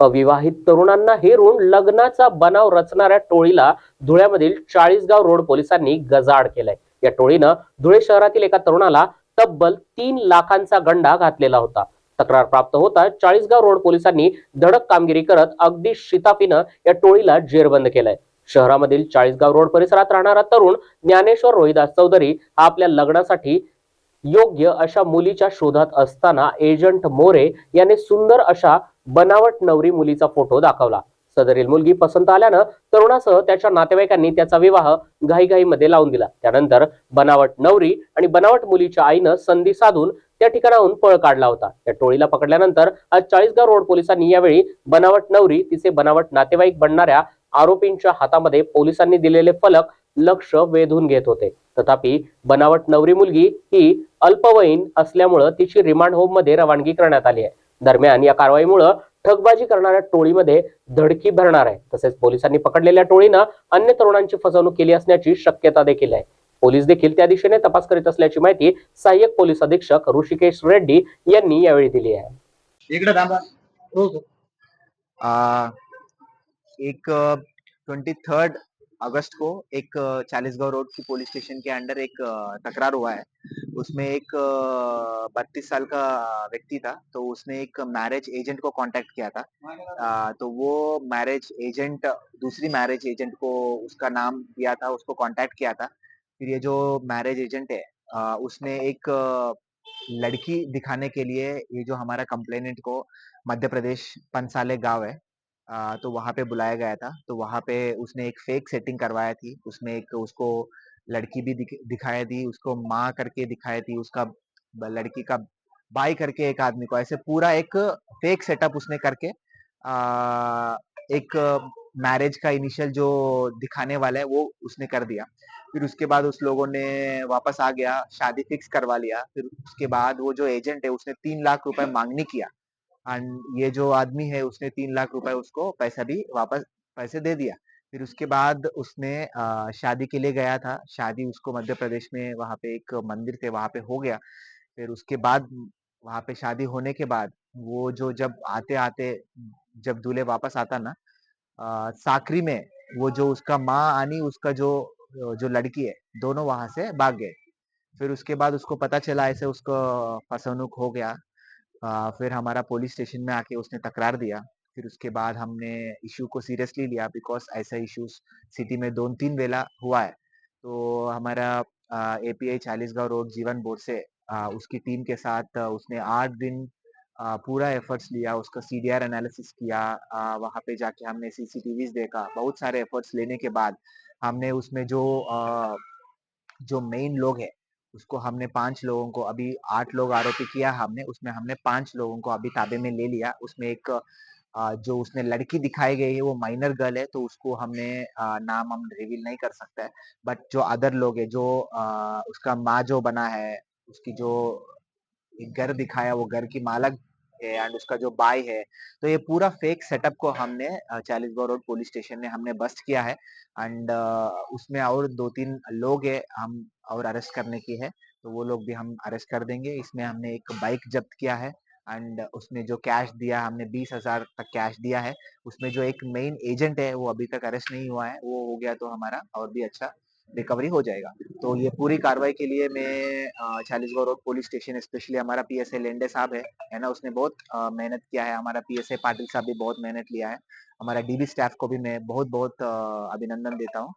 अविवाहित तरुणांना हेरून लग्नाचा बनाव रचणाऱ्या टोळीला धुळ्यामधील चाळीसगाव रोड पोलिसांनी गजाड केलाय. या टोळीनं धुळे शहरातील एका तरुणाला तब्बल तीन लाखांचा गंडा घातलेला होता. तक्रार प्राप्त होता चाळीसगाव रोड पोलिसांनी धडक कामगिरी करत अगदी शिताफीनं या टोळीला जेरबंद केलाय. शहरामधील चाळीसगाव रोड परिसरात राहणारा तरुण ज्ञानेश्वर रोहिदास चौधरी हा आपल्या लग्नासाठी योग्य अशा मुलीच्या शोधात असताना एजंट मोरे याने सुंदर अशा बनावट नवरी मुलीचा फोटो दाखवला. सदरील मुलगी पसंत आल्यानं तरुणासह त्याच्या नातेवाईकांनी त्याचा विवाह घाईघाईमध्ये लावून दिला. त्यानंतर बनावट नवरी आणि बनावट मुलीच्या आईनं संधी साधून त्या ठिकाणाहून पळ काढला होता. या टोळीला पकडल्यानंतर आज चाळीसगाव रोड पोलिसांनी यावेळी बनावट नवरी तिचे बनावट नातेवाईक बनणाऱ्या आरोपींच्या हातामध्ये पोलिसांनी दिलेले फलक लक्ष वेधून घेत होते. तथापि बनावट नवरी मुलगी ही अल्पवयीन असल्यामुळं तिची रिमांड होममध्ये रवानगी करण्यात आली आहे. दरम्यान या कारवाईमुळं ठगबाजी करणाऱ्या टोळीमध्ये धडकी भरणार आहे. तसेच पोलिसांनी पकडलेल्या टोळीनं अन्य तरुणांची फसवणूक केली असण्याची शक्यता देखील आहे. पोलीस देखील त्या दिशेने तपास करीत असल्याची माहिती सहाय्यक पोलीस अधीक्षक ऋषिकेश रेड्डी यांनी यावेळी दिली आहे. इकडे हो आ, एक ट्वेंटी थर्ड अगस्त को एक चालीसगांव रोड की पुलिस स्टेशन के अंडर एक तकरार हुआ है। उसमें एक बत्तीस साल का व्यक्ति था तो उसने एक मैरिज एजेंट को कांटेक्ट किया था। आ, तो वो मैरिज एजेंट दूसरी मैरिज एजेंट को उसका नाम दिया था उसको कांटेक्ट किया था। फिर ये जो मैरिज एजेंट है आ, उसने एक लड़की दिखाने के लिए ये जो हमारा कंप्लेनेंट को मध्य प्रदेश पंसाले गाँव है तो वहाँ पे बुलाया गया था। तो वहाँ पे उसने एक फेक सेटिंग करवाया थी। उसमें एक उसको लड़की भी दिख, दिखाई थी। उसको माँ करके दिखाई थी। उसका लड़की का भाई करके एक आदमी को। ऐसे पूरा एक फेक सेटअप उसने करके आ, एक मैरिज का इनिशियल जो दिखाने वाला है वो उसने कर दिया। फिर उसके बाद उस लोगों ने वापस आ गया शादी फिक्स करवा लिया। फिर उसके बाद वो जो एजेंट है उसने तीन लाख रुपए मांगनी किया। एंड ये जो आदमी है उसने तीन लाख रुपए उसको पैसा भी वापस पैसे दे दिया। फिर उसके बाद उसने शादी के लिए गया था। शादी उसको मध्य प्रदेश में वहाँ पे एक मंदिर थे वहाँ पे हो गया। फिर उसके बाद वहाँ पे शादी होने के बाद वो जो जब आते आते जब दूल्हे वापस आता ना अ, साकरी में वो जो उसका माँ आनी उसका जो जो लड़की है दोनों वहाँ से भाग गए। फिर उसके बाद उसको पता चला ऐसे उसको फसवनुक हो गया। फिर हमारा पुलिस स्टेशन में आके उसने तकरार दिया। फिर उसके बाद हमने इशू को सीरियसली लिया बिकॉज़ ऐसा इश्यूज़ सिटी में दो तीन वेला हुआ है। तो हमारा एपीआई चालीसगांव रोड जीवन बोर्ड से अ, उसकी टीम के साथ उसने आठ दिन अ, पूरा एफर्ट्स लिया उसका सीडीआर एनालिसिस किया अ, वहाँ पे जाके हमने सीसीटीवीज देखा बहुत सारे एफर्ट्स लेने के बाद हमने उसमें जो अ, जो मेन लोग है उसको हमने पाँच लोगों को अभी आठ लोग आरोपी किया हमने, उसमें हमने पाँच लोगों को अभी ताबे में ले लिया। उसमें एक जो उसने लड़की दिखाई गई है, वो माइनर गर्ल है तो उसको हमने नाम हम रिवील नहीं कर सकते बट जो अदर लोग है, जो उसका माँ जो बना है, उसकी जो घर दिखाया, वो घर की मालक एंड उसका जो बाय है तो ये पूरा फेक सेटअप को हमने चालीसगांव रोड पुलिस स्टेशन में हमने बस्ट किया है। एंड उसमें और दो तीन लोग है, हम और अरेस्ट करने की है तो वो लोग भी हम अरेस्ट कर देंगे। इसमें हमने एक बाइक जब्त किया है एंड उसने जो कैश दिया हमने बीस हज़ार तक कैश दिया है। उसमें जो एक मेन एजेंट है, वो अभी तक अरेस्ट नहीं हुआ है, वो हो गया तो हमारा और भी अच्छा रिकवरी हो जाएगा। तो ये पूरी कार्रवाई के लिए मैं Chalisgaon road police station, specially हमारा पी पीएसए लेंडे साहब है है ना, उसने बहुत मेहनत किया है। हमारा पीएसए पाटिल साहब भी बहुत मेहनत लिया है। हमारा डीबी स्टाफ को भी मैं बहुत बहुत अभिनंदन देता हूँ।